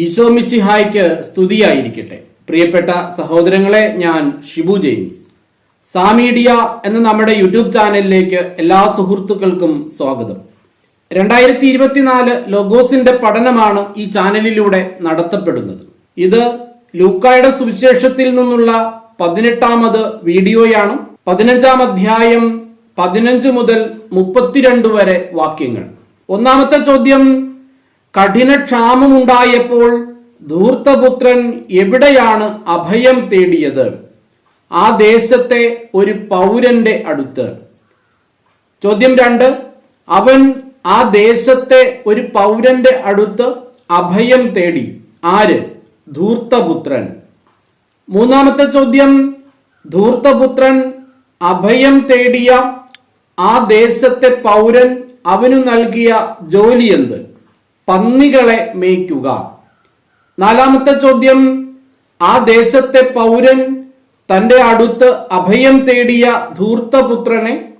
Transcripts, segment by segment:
ഈശോ മിശിഹായ്ക്ക് സ്തുതിയായിരിക്കട്ടെ. പ്രിയപ്പെട്ട സഹോദരങ്ങളെ ഞാൻ ഷിബു ജെയിംസ്. സാമീഡിയ എന്ന നമ്മുടെ യൂട്യൂബ് ചാനലിലേക്ക് എല്ലാ സുഹൃത്തുക്കൾക്കും സ്വാഗതം. രണ്ടായിരത്തി ഇരുപത്തിനാല് ലോഗോസിന്റെ പഠനമാണ് ഈ ചാനലിലൂടെ നടത്തപ്പെടുന്നത്. ഇത് ലൂക്കായുടെ സുവിശേഷത്തിൽ നിന്നുള്ള പതിനെട്ടാമത് വീഡിയോയാണ്. പതിനഞ്ചാം അധ്യായം പതിനഞ്ച് മുതൽ മുപ്പത്തിരണ്ട് വരെ വാക്യങ്ങൾ. ഒന്നാമത്തെ ചോദ്യം കഠിനക്ഷാമമുണ്ടായപ്പോൾ ധൂർത്തപുത്രൻ എവിടെയാണ് അഭയം തേടിയത്? ആ ദേശത്തെ ഒരു പൗരന്റെ അടുത്ത്. ചോദ്യം രണ്ട് അവൻ ആ ദേശത്തെ ഒരു പൗരന്റെ അടുത്ത് അഭയം തേടി. ആര്? ധൂർത്തപുത്രൻ. മൂന്നാമത്തെ ചോദ്യം ധൂർത്തപുത്രൻ അഭയം തേടിയ ആ ദേശത്തെ പൗരൻ അവനു നൽകിയ ജോലി എന്ത്? പന്നികളെ മേയ്ക്കുക. നാലാമത്തെ ചോദ്യം ആ ദേശത്തെ പൗരൻ തന്റെ അടുത്ത് അഭയം തേടിയ ധൂർത്തപുത്രനെ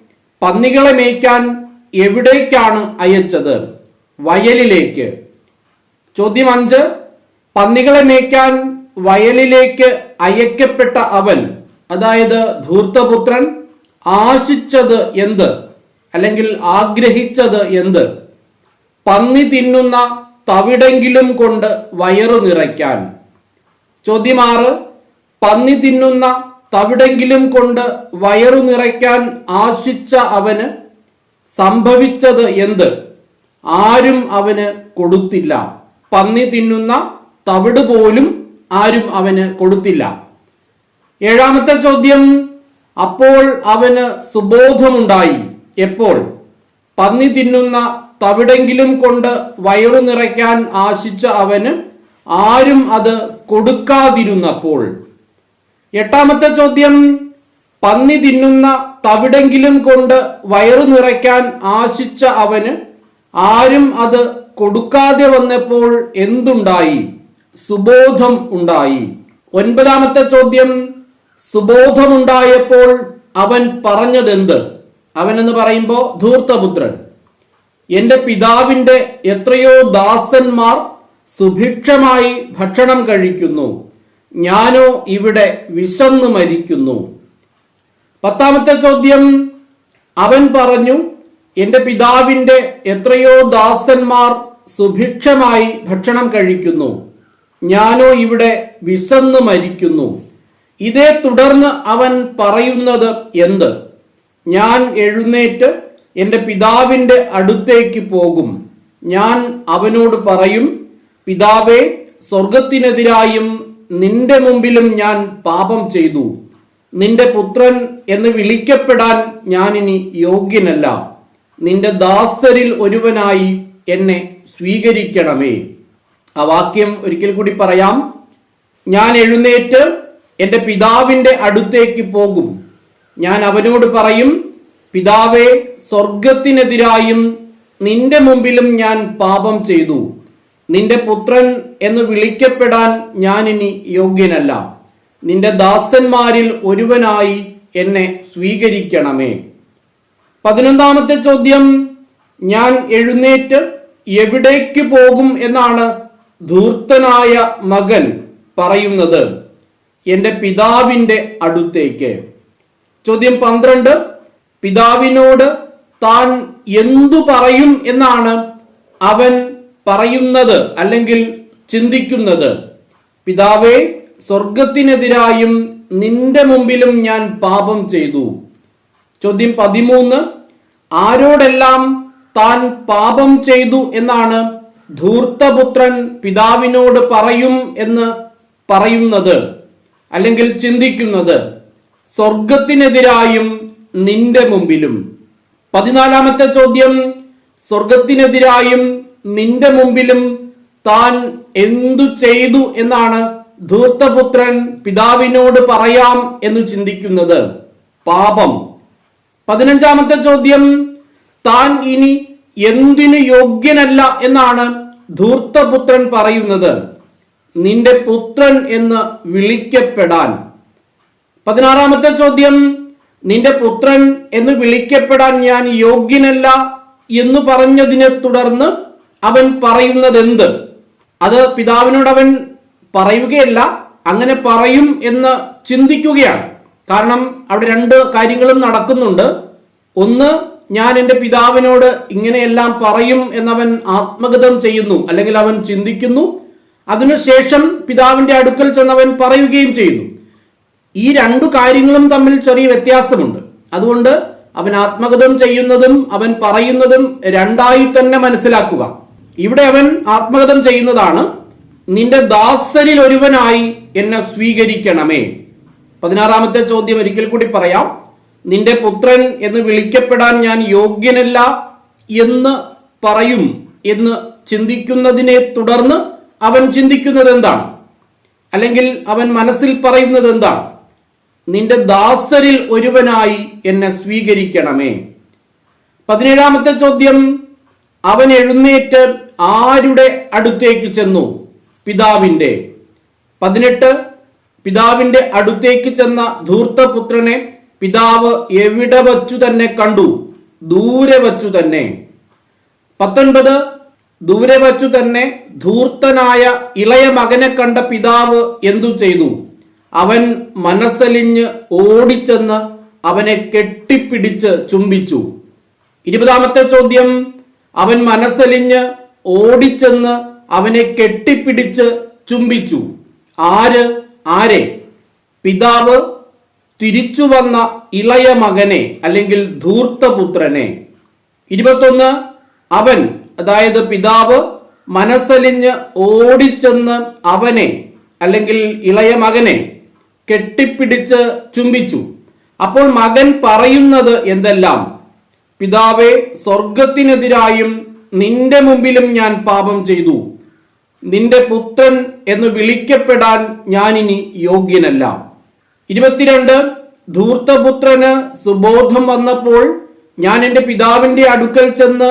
പന്നികളെ മേയ്ക്കാൻ എവിടേക്കാണ് അയച്ചത്? വയലിലേക്ക്. ചോദ്യം അഞ്ച് പന്നികളെ മേയ്ക്കാൻ വയലിലേക്ക് അയക്കപ്പെട്ട അവൻ അതായത് ധൂർത്തപുത്രൻ ആശിച്ചത് എന്ത്? അല്ലെങ്കിൽ ആഗ്രഹിച്ചത് എന്ത്? പന്നി തിന്നുന്ന തവിടെങ്കിലും കൊണ്ട് വയറു നിറയ്ക്കാൻ. ചോദ്യം ആറ് പന്നി തിന്നുന്ന തവിടെങ്കിലും കൊണ്ട് വയറു നിറയ്ക്കാൻ ആശിച്ച അവന് സംഭവിച്ചത് എന്ത്? ആരും അവന് കൊടുത്തില്ല. പന്നി തിന്നുന്ന തവിട് പോലും ആരും അവന് കൊടുത്തില്ല. ഏഴാമത്തെ ചോദ്യം അപ്പോൾ അവന് സുബോധമുണ്ടായി. എപ്പോൾ? പന്നി തിന്നുന്ന തവിടെങ്കിലും കൊണ്ട് വയറു നിറയ്ക്കാൻ ആശിച്ച അവന് ആരും അത് കൊടുക്കാതിരുന്നപ്പോൾ. എട്ടാമത്തെ ചോദ്യം പന്നി തിന്നുന്ന തവിടെങ്കിലും കൊണ്ട് വയറു നിറയ്ക്കാൻ ആശിച്ച അവന് ആരും അത് കൊടുക്കാതെ വന്നപ്പോൾ എന്തുണ്ടായി? സുബോധം ഉണ്ടായി. ഒൻപതാമത്തെ ചോദ്യം സുബോധമുണ്ടായപ്പോൾ അവൻ പറഞ്ഞതെന്ത്? അവൻ എന്ന് പറയുമ്പോ ധൂർത്തപുത്രൻ. എന്റെ പിതാവിന്റെ എത്രയോ ദാസന്മാർ സുഭിക്ഷമായി ഭക്ഷണം കഴിക്കുന്നു. ഞാനോ ഇവിടെ വിശന്നു മരിക്കുന്നു. പത്താമത്തെ ചോദ്യം. അവൻ പറഞ്ഞു എന്റെ പിതാവിന്റെ എത്രയോ ദാസന്മാർ സുഭിക്ഷമായി ഭക്ഷണം കഴിക്കുന്നു. ഞാനോ ഇവിടെ വിശന്നു മരിക്കുന്നു. ഇതേ തുടർന്ന് അവൻ പറയുന്നത് എന്ത്? ഞാൻ എഴുന്നേറ്റ് എന്റെ പിതാവിന്റെ അടുത്തേക്ക് പോകും. ഞാൻ അവനോട് പറയും പിതാവേ സ്വർഗത്തിനെതിരായും നിന്റെ മുമ്പിലും ഞാൻ പാപം ചെയ്തു. നിന്റെ പുത്രൻ എന്ന് വിളിക്കപ്പെടാൻ ഞാനിനി യോഗ്യനല്ല. നിന്റെ ദാസരിൽ ഒരുവനായി എന്നെ സ്വീകരിക്കണമേ. ആ വാക്യം ഒരിക്കൽ കൂടി പറയാം. ഞാൻ എഴുന്നേറ്റ് എന്റെ പിതാവിന്റെ അടുത്തേക്ക് പോകും. ഞാൻ അവനോട് പറയും പിതാവേ സ്വർഗത്തിനെതിരായും നിന്റെ മുമ്പിലും ഞാൻ പാപം ചെയ്തു. നിന്റെ പുത്രൻ എന്ന് വിളിക്കപ്പെടാൻ ഞാൻ ഇനി യോഗ്യനല്ല. നിന്റെ ദാസന്മാരിൽ ഒരുവനായി എന്നെ സ്വീകരിക്കണമേ. പതിനൊന്നാമത്തെ ചോദ്യം ഞാൻ എഴുന്നേറ്റ് എവിടേക്ക് പോകും എന്നാണ് ധൂർത്തനായ മകൻ പറയുന്നത്. എന്റെ പിതാവിന്റെ അടുത്തേക്ക്. ചോദ്യം പന്ത്രണ്ട് പിതാവിനോട് താൻ എന്തു പറയും എന്നാണ് അവൻ പറയുന്നത് അല്ലെങ്കിൽ ചിന്തിക്കുന്നത്. പിതാവേ സ്വർഗത്തിനെതിരായും നിന്റെ മുമ്പിലും ഞാൻ പാപം ചെയ്തു. ചോദ്യം പതിമൂന്ന്. ആരോടെല്ലാം താൻ പാപം ചെയ്തു എന്നാണ് ധൂർത്തപുത്രൻ പിതാവിനോട് പറയും എന്ന് പറയുന്നത് അല്ലെങ്കിൽ ചിന്തിക്കുന്നത്. സ്വർഗത്തിനെതിരായും നിന്റെ മുമ്പിലും. പതിനാലാമത്തെ ചോദ്യം സ്വർഗത്തിനെതിരായും നിന്റെ മുമ്പിലും താൻ എന്തു ചെയ്തു എന്നാണ് ധൂർത്തപുത്രൻ പിതാവിനോട് പറയാം എന്ന് ചിന്തിക്കുന്നത്. പാപം. പതിനഞ്ചാമത്തെ ചോദ്യം താൻ ഇനി എന്തിനു യോഗ്യനല്ല എന്നാണ് ധൂർത്തപുത്രൻ പറയുന്നത്. നിന്റെ പുത്രൻ എന്ന് വിളിക്കപ്പെടാൻ. പതിനാറാമത്തെ ചോദ്യം നിന്റെ പുത്രൻ എന്ന് വിളിക്കപ്പെടാൻ ഞാൻ യോഗ്യനല്ല എന്ന് പറഞ്ഞതിനെ തുടർന്ന് അവൻ പറയുന്നത് എന്ത് അത് പിതാവിനോട് അവൻ പറയുകയല്ല അങ്ങനെ പറയും എന്ന് ചിന്തിക്കുകയാണ്. കാരണം അവിടെ രണ്ട് കാര്യങ്ങളും നടക്കുന്നുണ്ട്. ഒന്ന് ഞാൻ എന്റെ പിതാവിനോട് ഇങ്ങനെയെല്ലാം പറയും എന്നവൻ ആത്മഗതം ചെയ്യുന്നു അല്ലെങ്കിൽ അവൻ ചിന്തിക്കുന്നു. അതിനുശേഷം പിതാവിന്റെ അടുക്കൽ ചെന്നവൻ പറയുകയും ചെയ്യുന്നു. ഈ രണ്ടു കാര്യങ്ങളും തമ്മിൽ ചെറിയ വ്യത്യാസമുണ്ട്. അതുകൊണ്ട് അവൻ ആത്മഗതം ചെയ്യുന്നതും അവൻ പറയുന്നതും രണ്ടായി തന്നെ മനസ്സിലാക്കുക. ഇവിടെ അവൻ ആത്മഗതം ചെയ്യുന്നതാണ് നിന്റെ ദാസരിൽ ഒരുവനായി എന്നെ സ്വീകരിക്കണമേ. പതിനാറാമത്തെ ചോദ്യം ഒരിക്കൽ കൂടി പറയാം നിന്റെ പുത്രൻ എന്ന് വിളിക്കപ്പെടാൻ ഞാൻ യോഗ്യനല്ല എന്ന് പറയും എന്ന് ചിന്തിക്കുന്നതിനെ തുടർന്ന് അവൻ ചിന്തിക്കുന്നത് എന്താണ് അല്ലെങ്കിൽ അവൻ മനസ്സിൽ പറയുന്നത് എന്താണ് നിന്റെ ദാസരിൽ ഒരുവനായി എന്നെ സ്വീകരിക്കണമേ. പതിനേഴാമത്തെ ചോദ്യം അവൻ എഴുന്നേറ്റ് ആരുടെ അടുത്തേക്ക് ചെന്നു? പിതാവിന്റെ. പതിനെട്ട് പിതാവിന്റെ അടുത്തേക്ക് ചെന്ന ധൂർത്തപുത്രനെ പിതാവ് എവിടെ വച്ചു തന്നെ കണ്ടു? ദൂരെ വച്ചു തന്നെ. പത്തൊൻപത് ദൂരെ വച്ചു തന്നെ ധൂർത്തനായ ഇളയ മകനെ കണ്ട പിതാവ് എന്തു ചെയ്തു? അവൻ മനസ്സലിഞ്ഞ് ഓടിച്ചെന്ന് അവനെ കെട്ടിപ്പിടിച്ച് ചുംബിച്ചു. ഇരുപതാമത്തെ ചോദ്യം അവൻ മനസ്സലിഞ്ഞ് ഓടിച്ചെന്ന് അവനെ കെട്ടിപ്പിടിച്ച് ചുംബിച്ചു. ആര്? ആരെ? പിതാവ് തിരിച്ചു വന്ന ഇളയ മകനെ അല്ലെങ്കിൽ ധൂർത്തപുത്രനെ. ഇരുപത്തൊന്ന് അവൻ അതായത് പിതാവ് മനസ്സലിഞ്ഞ് ഓടിച്ചെന്ന് അവനെ അല്ലെങ്കിൽ ഇളയ മകനെ. കെട്ടിപ്പിടിച്ച് ചുംബിച്ചു. അപ്പോൾ മകൻ പറയുന്നത് എന്തെല്ലാം? പിതാവെ സ്വർഗത്തിനെതിരായും നിന്റെ മുമ്പിലും ഞാൻ പാപം ചെയ്തു. നിന്റെ പുത്രൻ എന്ന് വിളിക്കപ്പെടാൻ ഞാനിനി യോഗ്യനല്ല. ഇരുപത്തിരണ്ട് ധൂർത്തപുത്രന് സുബോധം വന്നപ്പോൾ ഞാൻ എന്റെ പിതാവിന്റെ അടുക്കൽ ചെന്ന്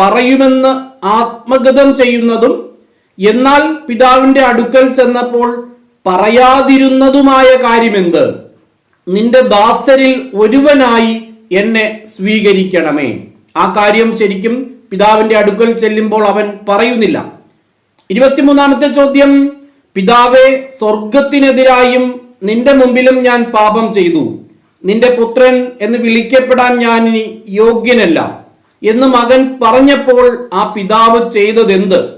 പറയുമെന്ന് ആത്മഗതം ചെയ്യുന്നതും എന്നാൽ പിതാവിന്റെ അടുക്കൽ ചെന്നപ്പോൾ പറയാതിരുന്നതുമായ കാര്യമെന്ത്? നിന്റെ ദാസരിൽ ഒരുവനായി എന്നെ സ്വീകരിക്കണമേ. ആ കാര്യം ശരിക്കും പിതാവിന്റെ അടുക്കൽ ചെല്ലുമ്പോൾ അവൻ പറയുന്നില്ല. ഇരുപത്തിമൂന്നാമത്തെ ചോദ്യം പിതാവെ സ്വർഗത്തിനെതിരായും നിന്റെ മുമ്പിലും ഞാൻ പാപം ചെയ്തു. നിന്റെ പുത്രൻ എന്ന് വിളിക്കപ്പെടാൻ ഞാൻ ഇനി യോഗ്യനല്ല. എന്ന് മകൻ പറഞ്ഞപ്പോൾ ആ പിതാവ് ചെയ്തതെന്ത്?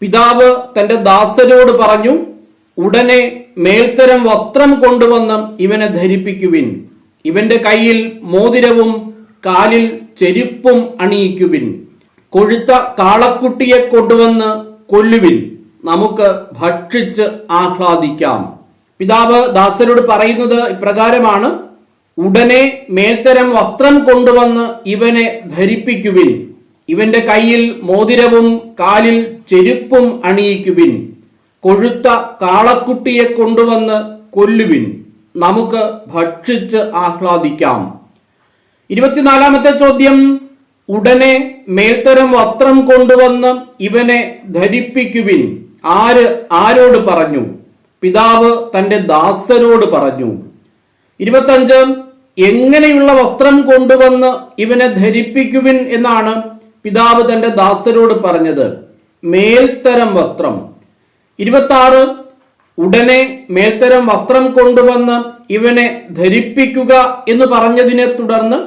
പിതാവ് തന്റെ ദാസരോട് പറഞ്ഞു ഉടനെ മേൽത്തരം വസ്ത്രം കൊണ്ടുവന്ന് ഇവനെ ധരിപ്പിക്കുവിൻ. ഇവന്റെ കയ്യിൽ മോതിരവും കാലിൽ ചെരുപ്പും അണിയിക്കുവിൻ. കൊഴുത്ത കാളക്കുട്ടിയെ കൊണ്ടുവന്ന് കൊല്ലുവിൻ. നമുക്ക് ഭക്ഷിച്ച് ആഹ്ലാദിക്കാം. പിതാവ് ദാസരോട് പറയുന്നത് ഇപ്രകാരമാണ്. ഉടനെ മേൽത്തരം വസ്ത്രം കൊണ്ടുവന്ന് ഇവനെ ധരിപ്പിക്കുവിൻ. ഇവന്റെ കയ്യിൽ മോതിരവും കാലിൽ ചെരുപ്പും അണിയിക്കുവിൻ. കൊഴുത്ത കാളക്കുട്ടിയെ കൊണ്ടുവന്ന് കൊല്ലുവിൻ. നമുക്ക് ഭക്ഷിച്ച് ആഹ്ലാദിക്കാം. ഇരുപത്തിനാലാമത്തെ ചോദ്യം. ഉടനെ മേൽത്തരം വസ്ത്രം കൊണ്ടുവന്ന് ഇവനെ ധരിപ്പിക്കുവിൻ. ആര് ആരോട് പറഞ്ഞു? പിതാവ് തന്റെ ദാസരോട് പറഞ്ഞു. ഇരുപത്തഞ്ച്. എങ്ങനെയുള്ള വസ്ത്രം കൊണ്ടുവന്ന് ഇവനെ ധരിപ്പിക്കുവിൻ എന്നാണ് പിതാവ് തന്റെ ദാസരോട് പറഞ്ഞത്. മേൽത്തരം വസ്ത്രം. ഇരുപത്തി ഉടനെ മേൽത്തരം വസ്ത്രം കൊണ്ടുവന്ന് ഇവനെ ധരിപ്പിക്കുക എന്ന് പറഞ്ഞതിനെ തുടർന്ന്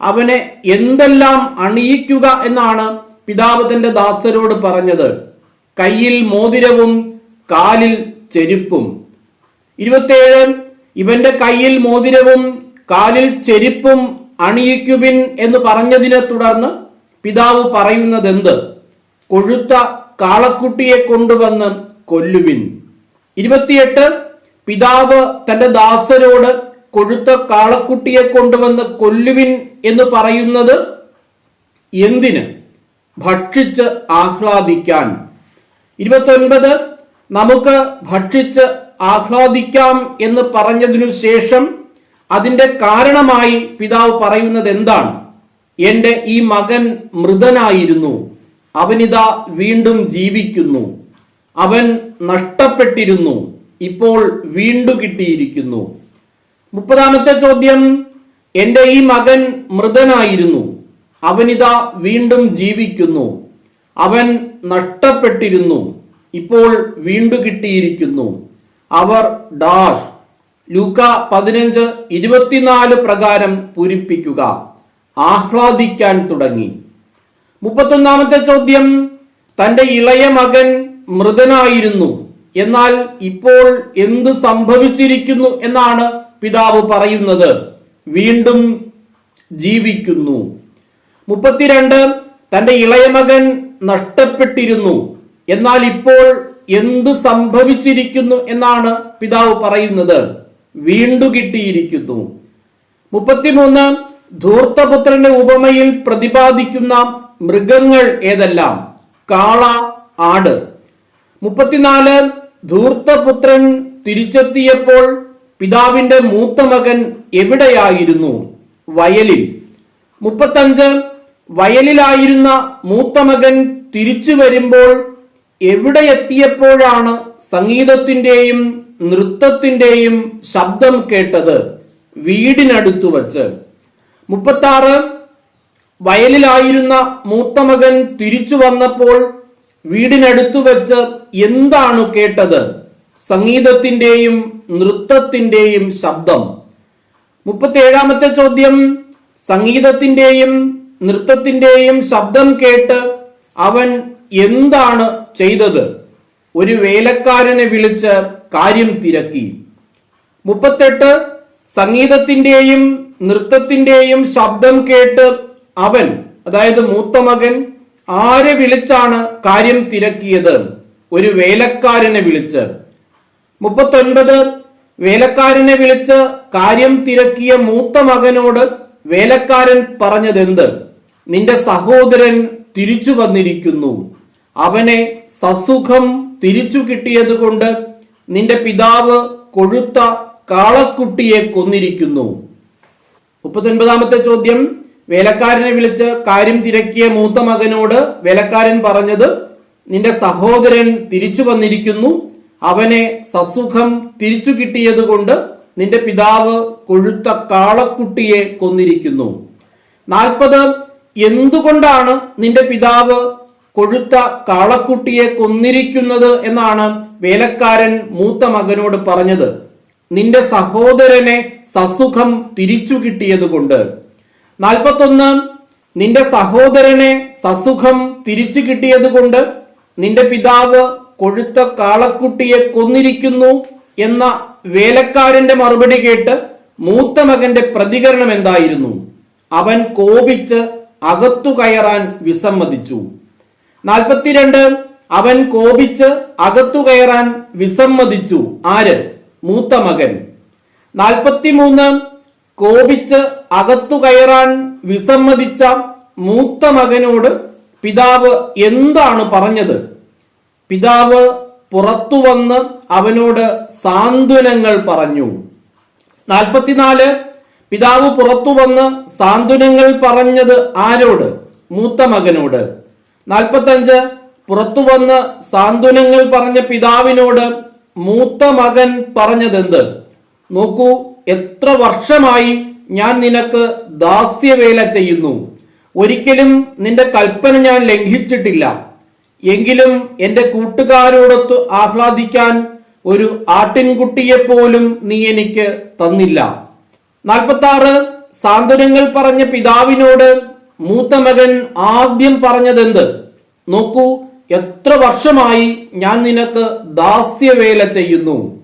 അവനെ എന്തെല്ലാം അണിയിക്കുക എന്നാണ് പിതാവ് തന്റെ ദാസരോട് പറഞ്ഞത്. കയ്യിൽ മോതിരവും കാലിൽ ചെരുപ്പും. ഇരുപത്തിയേഴ് ഇവന്റെ കയ്യിൽ മോതിരവും കാലിൽ ചെരുപ്പും അണിയിക്കുവിൻ എന്ന് പറഞ്ഞതിനെ തുടർന്ന് പിതാവ് പറയുന്നത് എന്ത് കൊഴുത്ത കാളക്കുട്ടിയെ കൊണ്ടുവന്ന് കൊല്ലുവിൻ. ഇരുപത്തിയെട്ട് പിതാവ് തന്റെ ദാസരോട് കൊഴുത്ത കാളക്കുട്ടിയെ കൊണ്ടുവന്ന് കൊല്ലുവിൻ എന്ന് പറയുന്നത് എന്തിന്? ഭക്ഷിച്ച് ആഹ്ലാദിക്കാൻ. ഇരുപത്തൊൻപത് നമുക്ക് ഭക്ഷിച്ച് ആഹ്ലാദിക്കാം എന്ന് പറഞ്ഞതിനു ശേഷം അതിന്റെ കാരണമായി പിതാവ് പറയുന്നത് എന്താണ്? എന്റെ ഈ മകൻ മൃതനായിരുന്നു. അവനിതാ വീണ്ടും ജീവിക്കുന്നു. അവൻ നഷ്ടപ്പെട്ടിരുന്നു. ഇപ്പോൾ വീണ്ടു കിട്ടിയിരിക്കുന്നു. മുപ്പതാമത്തെ ചോദ്യം എന്റെ ഈ മകൻ മൃതനായിരുന്നു. അവനിതാ വീണ്ടും ജീവിക്കുന്നു. അവൻ നഷ്ടപ്പെട്ടിരുന്നു. ഇപ്പോൾ വീണ്ടു കിട്ടിയിരിക്കുന്നു. അവർ ഡാഷ്. ലൂക്ക പതിനഞ്ച് ഇരുപത്തിനാല് പ്രകാരം പൂരിപ്പിക്കുക. ആഹ്ലാദിക്കാൻ തുടങ്ങി. മുപ്പത്തൊന്നാമത്തെ ചോദ്യം തന്റെ ഇളയ മകൻ മൃതനായിരുന്നു. എന്നാൽ ഇപ്പോൾ എന്ത് സംഭവിച്ചിരിക്കുന്നു എന്നാണ് പിതാവ് പറയുന്നത്. വീണ്ടും ജീവിക്കുന്നു. മുപ്പത്തിരണ്ട് തന്റെ ഇളയമകൻ നഷ്ടപ്പെട്ടിരുന്നു. എന്നാൽ ഇപ്പോൾ എന്ത് സംഭവിച്ചിരിക്കുന്നു എന്നാണ് പിതാവ് പറയുന്നത്. വീണ്ടു കിട്ടിയിരിക്കുന്നു. മുപ്പത്തിമൂന്ന് ധൂർത്തപുത്രന്റെ ഉപമയിൽ പ്രതിപാദിക്കുന്ന മൃഗങ്ങൾ ഏതെല്ലാം? കാള ആട്. മുപ്പത്തിനാല് ധൂർത്തപുത്രൻ തിരിച്ചെത്തിയപ്പോൾ പിതാവിന്റെ മൂത്ത മകൻ എവിടെയായിരുന്നു? വയലിൽ. മുപ്പത്തഞ്ച് വയലിലായിരുന്ന മൂത്ത മകൻ തിരിച്ചു വരുമ്പോൾ എവിടെ എത്തിയപ്പോഴാണ് സംഗീതത്തിന്റെയും നൃത്തത്തിന്റെയും ശബ്ദം കേട്ടത്? വീടിനടുത്തു വച്ച്. മുപ്പത്താറ് വയലിലായിരുന്ന മൂത്ത മകൻ തിരിച്ചു വന്നപ്പോൾ വീടിനടുത്തു വെച്ച് എന്താണ് കേട്ടത്? സംഗീതത്തിന്റെയും നൃത്തത്തിന്റെയും ശബ്ദം. മുപ്പത്തി ഏഴാമത്തെ ചോദ്യം സംഗീതത്തിന്റെയും നൃത്തത്തിന്റെയും ശബ്ദം കേട്ട് അവൻ എന്താണ് ചെയ്തത്? ഒരു വേലക്കാരനെ വിളിച്ച് കാര്യം തിരക്കി. മുപ്പത്തെട്ട് സംഗീതത്തിന്റെയും നൃത്തത്തിന്റെയും ശബ്ദം കേട്ട് അവൻ അതായത് മൂത്ത മകൻ ആരെ വിളിച്ചാണ് കാര്യം തിരക്കിയത്? ഒരു വേലക്കാരനെ വിളിച്ച്. മുപ്പത്തൊൻപത് വേലക്കാരനെ വിളിച്ച് കാര്യം തിരക്കിയ മൂത്ത മകനോട് വേലക്കാരൻ പറഞ്ഞതെന്ത്? നിന്റെ സഹോദരൻ തിരിച്ചു വന്നിരിക്കുന്നു. അവനെ സസുഖം തിരിച്ചു കിട്ടിയത് കൊണ്ട് നിന്റെ പിതാവ് കൊഴുത്ത കാളക്കുട്ടിയെ കൊന്നിരിക്കുന്നു. മുപ്പത്തൊൻപതാമത്തെ ചോദ്യം. വേലക്കാരനെ വിളിച്ച് കാര്യം തിരക്കിയ മൂത്ത മകനോട് വേലക്കാരൻ പറഞ്ഞത് നിന്റെ സഹോദരൻ തിരിച്ചു വന്നിരിക്കുന്നു. അവനെ സസുഖം തിരിച്ചു കിട്ടിയതുകൊണ്ട് നിന്റെ പിതാവ് കൊഴുത്ത കാളക്കുട്ടിയെ കൊന്നിരിക്കുന്നു. നാൽപ്പത് എന്തുകൊണ്ടാണ് നിന്റെ പിതാവ് കൊഴുത്ത കാളക്കുട്ടിയെ കൊന്നിരിക്കുന്നത് എന്നാണ് വേലക്കാരൻ മൂത്ത മകനോട് പറഞ്ഞത്. നിന്റെ സഹോദരനെ സസുഖം തിരിച്ചു കിട്ടിയത് കൊണ്ട് നാൽപ്പത്തൊന്ന് നിന്റെ സഹോദരനെ സസുഖം തിരിച്ചു കിട്ടിയതുകൊണ്ട് നിന്റെ പിതാവ് കൊഴുത്ത കാളക്കുട്ടിയെ കൊന്നിരിക്കുന്നു എന്ന വേലക്കാരന്റെ മറുപടി കേട്ട് മൂത്ത മകന്റെ പ്രതികരണം എന്തായിരുന്നു? അവൻ കോപിച്ച് അകത്തു കയറാൻ വിസമ്മതിച്ചു. നാൽപ്പത്തിരണ്ട് അവൻ കോപിച്ച് അകത്തു കയറാൻ വിസമ്മതിച്ചു. ആര്? മൂത്ത മകൻ. നാൽപ്പത്തിമൂന്ന് കോപിച്ച് അകത്തു കയറാൻ വിസമ്മതിച്ച മൂത്ത മകനോട് പിതാവ് എന്താണ് പറഞ്ഞത്? പിതാവ് പുറത്തു വന്ന് അവനോട് സാന്ത്വനങ്ങൾ പറഞ്ഞു. നാൽപ്പത്തിനാല് പിതാവ് പുറത്തു വന്ന് സാന്ത്വനങ്ങൾ പറഞ്ഞത് ആരോട്? മൂത്ത മകനോട്. നാൽപ്പത്തഞ്ച് പുറത്തു വന്ന് സാന്ത്വനങ്ങൾ പറഞ്ഞ പിതാവിനോട് മൂത്ത മകൻ പറഞ്ഞതെന്ത്? നോക്കൂ എത്ര വർഷമായി ഞാൻ നിനക്ക് ദാസ്യവേല ചെയ്യുന്നു? ഒരിക്കലും നിന്റെ കൽപ്പന ഞാൻ ലംഘിച്ചിട്ടില്ല. എങ്കിലും എന്റെ കൂട്ടുകാരോടൊത്ത് ആഹ്ലാദിക്കാൻ ഒരു ആട്ടിൻകുട്ടിയെ പോലും നീ എനിക്ക് തന്നില്ല. നാൽപ്പത്തി ആറ് സാന്ത്വനങ്ങൾ പറഞ്ഞ പിതാവിനോട് മൂത്ത മകൻ ആദ്യം പറഞ്ഞതെന്ത്? നോക്കൂ എത്ര വർഷമായി ഞാൻ നിനക്ക് ദാസ്യവേല ചെയ്യുന്നു.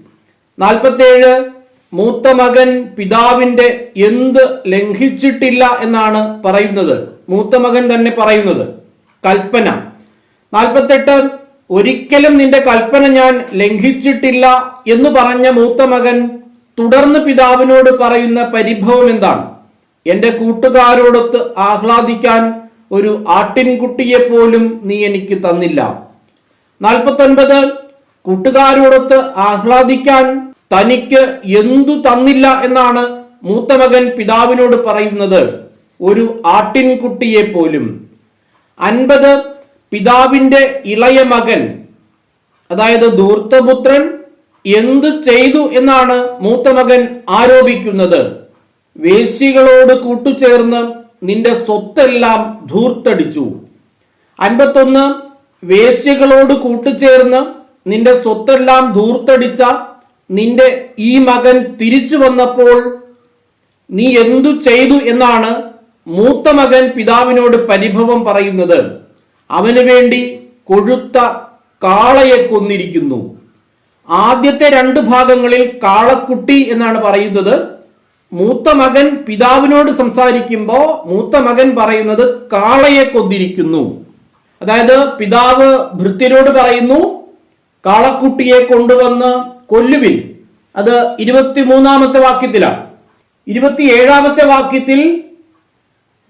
നാൽപ്പത്തേഴ് മൂത്ത മകൻ പിതാവിന്റെ എന്ത് ലംഘിച്ചിട്ടില്ല എന്നാണ് പറയുന്നത്. മൂത്ത മകൻ തന്നെ പറയുന്നത്. കൽപ്പന. നാൽപ്പത്തെട്ട് ഒരിക്കലും നിന്റെ കൽപ്പന ഞാൻ ലംഘിച്ചിട്ടില്ല എന്ന് പറഞ്ഞ മൂത്ത മകൻ തുടർന്ന് പിതാവിനോട് പറയുന്ന പരിഭവം എന്താണ്? എന്റെ കൂട്ടുകാരോടൊത്ത് ആഹ്ലാദിക്കാൻ ഒരു ആട്ടിൻകുട്ടിയെ പോലും നീ എനിക്ക് തന്നില്ല. നാൽപ്പത്തൊൻപത് കൂട്ടുകാരോടൊത്ത് ആഹ്ലാദിക്കാൻ തനിക്ക് എന്തു തന്നില്ല എന്നാണ് മൂത്ത മകൻ പിതാവിനോട് പറയുന്നത്. ഒരു ആട്ടിൻകുട്ടിയെ പോലും. അൻപത് പിതാവിന്റെ ഇളയ മകൻ അതായത് ധൂർത്തപുത്രൻ എന്തു ചെയ്തു എന്നാണ് മൂത്ത മകൻ ആരോപിക്കുന്നത്. വേശ്യകളോട് കൂട്ടുചേർന്ന് നിന്റെ സ്വത്തെല്ലാം ധൂർത്തടിച്ചു. അൻപത്തൊന്ന് വേശികളോട് കൂട്ടുചേർന്ന് നിന്റെ സ്വത്തെല്ലാം ധൂർത്തടിച്ച നിന്റെ ഈ മകൻ തിരിച്ചു വന്നപ്പോൾ നീ എന്തു ചെയ്തു എന്നാണ് മൂത്ത മകൻ പിതാവിനോട് പരിഭവം പറയുന്നത്. അവന് വേണ്ടി കൊഴുത്ത കാളയെ കൊന്നിരിക്കുന്നു. ആദ്യത്തെ രണ്ട് ഭാഗങ്ങളിൽ കാളക്കുട്ടി എന്നാണ് പറയുന്നത്. മൂത്ത മകൻ പിതാവിനോട് സംസാരിക്കുമ്പോൾ മൂത്ത മകൻ പറയുന്നത് കാളയെ കൊന്നിരിക്കുന്നു. അതായത് പിതാവ് ഭൃത്യരോട് പറയുന്നു കാളക്കുട്ടിയെ കൊണ്ടുവന്ന് കൊല്ലുവിൻ. അത് ഇരുപത്തിമൂന്നാമത്തെ വാക്യത്തിലാണ്. ഇരുപത്തിയേഴാമത്തെ വാക്യത്തിൽ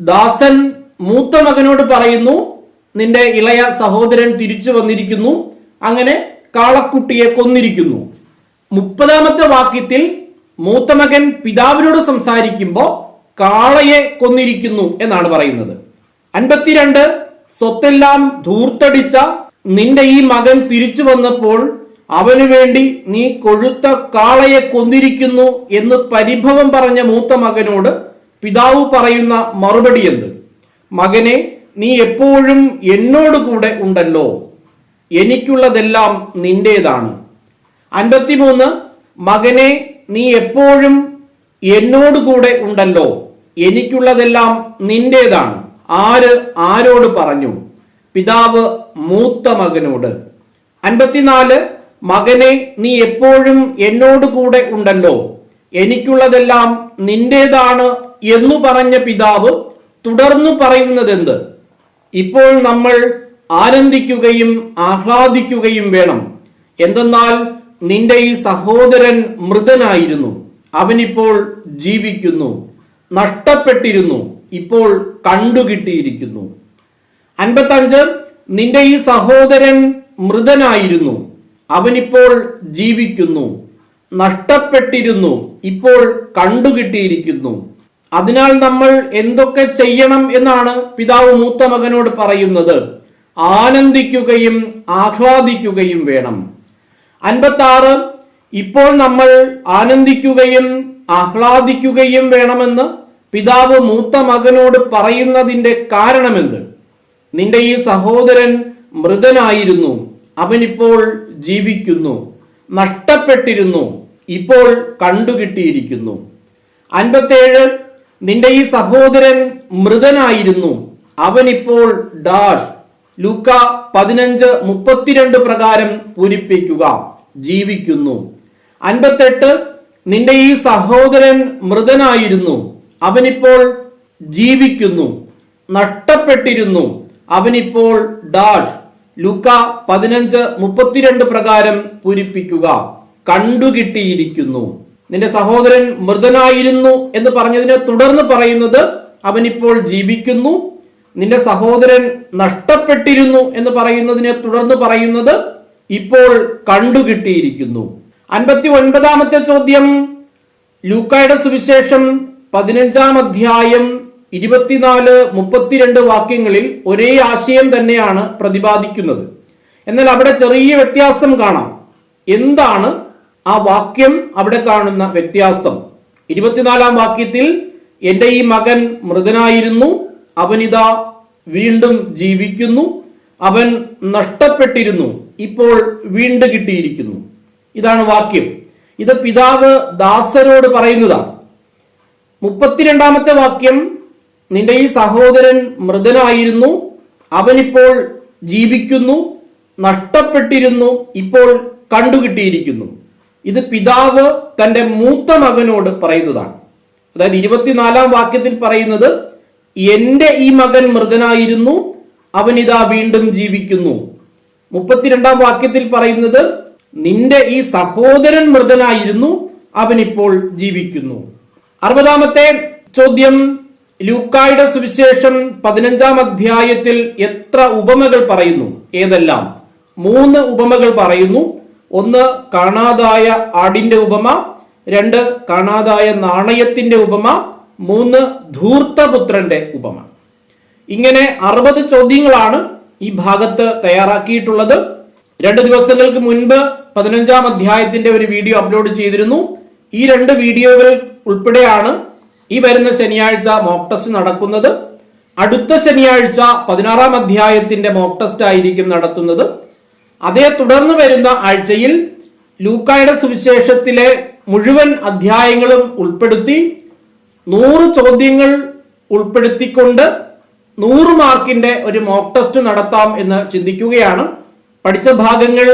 ദാസൻ മൂത്ത മകനോട് പറയുന്നു നിന്റെ ഇളയ സഹോദരൻ തിരിച്ചു വന്നിരിക്കുന്നു. അങ്ങനെ കാളക്കുട്ടിയെ കൊന്നിരിക്കുന്നു. മുപ്പതാമത്തെ വാക്യത്തിൽ മൂത്ത മകൻ പിതാവിനോട് സംസാരിക്കുമ്പോൾ കാളയെ കൊന്നിരിക്കുന്നു എന്നാണ് പറയുന്നത്. അൻപത്തിരണ്ട് സ്വത്തെല്ലാം ധൂർത്തടിച്ച നിന്റെ ഈ മകൻ തിരിച്ചു വന്നപ്പോൾ അവനു വേണ്ടി നീ കൊഴുത്ത കാളയെ കൊന്നിരിക്കുന്നു എന്ന് പരിഭവം പറഞ്ഞ മൂത്ത മകനോട് പിതാവ് പറയുന്ന മറുപടി എന്ത്? മകനെ നീ എപ്പോഴും എന്നോട് കൂടെ ഉണ്ടല്ലോ. എനിക്കുള്ളതെല്ലാം നിന്റേതാണ്. അൻപത്തിമൂന്ന് മകനെ നീ എപ്പോഴും എന്നോട് കൂടെ ഉണ്ടല്ലോ. എനിക്കുള്ളതെല്ലാം നിന്റേതാണ്. ആര് ആരോട് പറഞ്ഞു? പിതാവ് മൂത്ത മകനോട്. അൻപത്തിനാല് മകനെ നീ എപ്പോഴും എന്നോട് കൂടെ ഉണ്ടല്ലോ. എനിക്കുള്ളതെല്ലാം നിന്റേതാണ് എന്നു പറഞ്ഞ പിതാവ് തുടർന്നു പറയുന്നതെന്ത്? ഇപ്പോൾ നമ്മൾ ആനന്ദിക്കുകയും ആഹ്ലാദിക്കുകയും വേണം. എന്തെന്നാൽ നിന്റെ ഈ സഹോദരൻ മൃതനായിരുന്നു. അവനിപ്പോൾ ജീവിക്കുന്നു. നഷ്ടപ്പെട്ടിരുന്നു. ഇപ്പോൾ കണ്ടുകിട്ടിയിരിക്കുന്നു. അൻപത്തഞ്ച് നിന്റെ ഈ സഹോദരൻ മൃതനായിരുന്നു. അവനിപ്പോൾ ജീവിക്കുന്നു നഷ്ടപ്പെട്ടിരുന്നു ഇപ്പോൾ കണ്ടുകിട്ടിയിരിക്കുന്നു. അതിനാൽ നമ്മൾ എന്തൊക്കെ ചെയ്യണം എന്നാണ് പിതാവ് മൂത്ത മകനോട് പറയുന്നത്. ആനന്ദിക്കുകയും ആഹ്ലാദിക്കുകയും വേണം. അൻപത്തി ആറ് ഇപ്പോൾ നമ്മൾ ആനന്ദിക്കുകയും ആഹ്ലാദിക്കുകയും വേണമെന്ന് പിതാവ് മൂത്ത മകനോട് പറയുന്നതിന്റെ കാരണമെന്ത്? നിന്റെ ഈ സഹോദരൻ മൃതനായിരുന്നു. അവനിപ്പോൾ ജീവിക്കുന്നു നഷ്ടപ്പെട്ടിരുന്നു ഇപ്പോൾ കണ്ടുകിട്ടിയിരിക്കുന്നു. അൻപത്തേഴ് നിന്റെ ഈ സഹോദരൻ മൃതനായിരുന്നു അവനിപ്പോൾ ഡാഷ്. ലൂക്ക പതിനഞ്ച് മുപ്പത്തിരണ്ട് പ്രകാരം പൂരിപ്പിക്കുക ജീവിക്കുന്നു. അൻപത്തെട്ട് നിന്റെ ഈ സഹോദരൻ മൃതനായിരുന്നു അവനിപ്പോൾ ജീവിക്കുന്നു നഷ്ടപ്പെട്ടിരുന്നു അവനിപ്പോൾ ഡാഷ്. ലൂക്ക പതിനഞ്ച് മുപ്പത്തിരണ്ട് പ്രകാരം പൂരിപ്പിക്കുക. കണ്ടുകിട്ടിയിരിക്കുന്നു. നിന്റെ സഹോദരൻ മൃതനായിരുന്നു എന്ന് പറഞ്ഞതിനെ തുടർന്ന് പറയുന്നത് അവനിപ്പോൾ ജീവിക്കുന്നു. നിന്റെ സഹോദരൻ നഷ്ടപ്പെട്ടിരുന്നു എന്ന് പറയുന്നതിനെ തുടർന്ന് പറയുന്നത് ഇപ്പോൾ കണ്ടുകിട്ടിയിരിക്കുന്നു. അൻപത്തി ഒൻപതാമത്തെ ചോദ്യം ലൂക്കായുടെ സുവിശേഷം പതിനഞ്ചാം അധ്യായം ഇരുപത്തിനാല് മുപ്പത്തിരണ്ട് വാക്യങ്ങളിൽ ഒരേ ആശയം തന്നെയാണ് പ്രതിപാദിക്കുന്നത്. എന്നാൽ അവിടെ ചെറിയ വ്യത്യാസം കാണാം. എന്താണ് ആ വാക്യം അവിടെ കാണുന്ന വ്യത്യാസം? ഇരുപത്തിനാലാം വാക്യത്തിൽ എന്റെ ഈ മകൻ മൃതനായിരുന്നു. അവനിതാ വീണ്ടും ജീവിക്കുന്നു. അവൻ നഷ്ടപ്പെട്ടിരുന്നു. ഇപ്പോൾ വീണ്ടും കിട്ടിയിരിക്കുന്നു. ഇതാണ് വാക്യം. ഇത് പിതാവ് ദാസരോട് പറയുന്നതാണ്. മുപ്പത്തിരണ്ടാമത്തെ വാക്യം നിന്റെ ഈ സഹോദരൻ മൃതനായിരുന്നു. അവനിപ്പോൾ ജീവിക്കുന്നു നഷ്ടപ്പെട്ടിരുന്നു ഇപ്പോൾ കണ്ടുകിട്ടിയിരിക്കുന്നു. ഇത് പിതാവ് തന്റെ മൂത്ത മകനോട് പറയുന്നതാണ്. അതായത് ഇരുപത്തിനാലാം വാക്യത്തിൽ പറയുന്നത് എന്റെ ഈ മകൻ മൃതനായിരുന്നു അവനിതാ വീണ്ടും ജീവിക്കുന്നു. മുപ്പത്തിരണ്ടാം വാക്യത്തിൽ പറയുന്നത് നിന്റെ ഈ സഹോദരൻ മൃതനായിരുന്നു അവനിപ്പോൾ ജീവിക്കുന്നു. അറുപതാമത്തെ ചോദ്യം ലൂക്കായുടെ സുവിശേഷം പതിനഞ്ചാം അധ്യായത്തിൽ എത്ര ഉപമകൾ പറയുന്നു? ഏതെല്ലാം? മൂന്ന് ഉപമകൾ പറയുന്നു. ഒന്ന് കാണാതായ ആടിന്റെ ഉപമ രണ്ട് കാണാതായ നാണയത്തിന്റെ ഉപമ മൂന്ന് ധൂർത്തപുത്രന്റെ ഉപമ. ഇങ്ങനെ അറുപത് ചോദ്യങ്ങളാണ് ഈ ഭാഗത്ത് തയ്യാറാക്കിയിട്ടുള്ളത്. രണ്ട് ദിവസങ്ങൾക്ക് മുൻപ് പതിനഞ്ചാം അധ്യായത്തിന്റെ ഒരു വീഡിയോ അപ്ലോഡ് ചെയ്തിരുന്നു. ഈ രണ്ട് വീഡിയോകൾ ഉൾപ്പെടെയാണ് ഈ വരുന്ന ശനിയാഴ്ച മോക്ക് ടെസ്റ്റ് നടക്കുന്നത്. അടുത്ത ശനിയാഴ്ച പതിനാറാം അധ്യായത്തിന്റെ മോക്ക് ടെസ്റ്റ് ആയിരിക്കും നടത്തുന്നത്. അതേ തുടർന്ന് വരുന്ന ആഴ്ചയിൽ ലൂക്കായുടെ സുവിശേഷത്തിലെ മുഴുവൻ അധ്യായങ്ങളും ഉൾപ്പെടുത്തി നൂറ് ചോദ്യങ്ങൾ ഉൾപ്പെടുത്തിക്കൊണ്ട് നൂറ് മാർക്കിന്റെ ഒരു മോക്ക് ടെസ്റ്റ് നടത്താം എന്ന് ചിന്തിക്കുകയാണ്. പഠിച്ച ഭാഗങ്ങൾ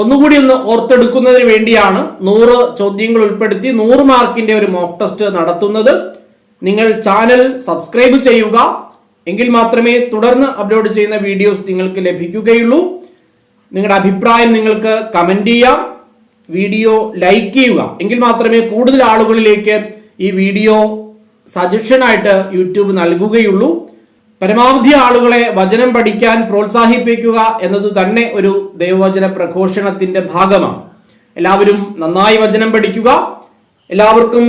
ഒന്നുകൂടി ഒന്ന് ഓർത്തെടുക്കുന്നതിന് വേണ്ടിയാണ് നൂറ് ചോദ്യങ്ങൾ ഉൾപ്പെടുത്തി നൂറ് മാർക്കിന്റെ ഒരു മോക്ക് ടെസ്റ്റ് നടത്തുന്നത്. നിങ്ങൾ ചാനൽ സബ്സ്ക്രൈബ് ചെയ്യുക. എങ്കിൽ മാത്രമേ തുടർന്ന് അപ്ലോഡ് ചെയ്യുന്ന വീഡിയോസ് നിങ്ങൾക്ക് ലഭിക്കുകയുള്ളൂ. നിങ്ങളുടെ അഭിപ്രായം നിങ്ങൾക്ക് കമന്റ് ചെയ്യാം. വീഡിയോ ലൈക്ക് ചെയ്യുക. എങ്കിൽ മാത്രമേ കൂടുതൽ ആളുകളിലേക്ക് ഈ വീഡിയോ സജഷനായിട്ട് യൂട്യൂബ് നൽകുകയുള്ളൂ. പരമാവധി ആളുകളെ വചനം പഠിക്കാൻ പ്രോത്സാഹിപ്പിക്കുക എന്നത് തന്നെ ഒരു ദൈവവചന പ്രഘോഷണത്തിന്റെ ഭാഗമാണ്. എല്ലാവരും നന്നായി വചനം പഠിക്കുക. എല്ലാവർക്കും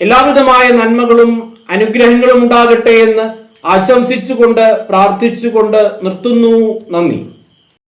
എല്ലാവിധമായ നന്മകളും അനുഗ്രഹങ്ങളും ഉണ്ടാകട്ടെ എന്ന് ആശംസിച്ചുകൊണ്ട് പ്രാർത്ഥിച്ചുകൊണ്ട് നിർത്തുന്നു. നന്ദി.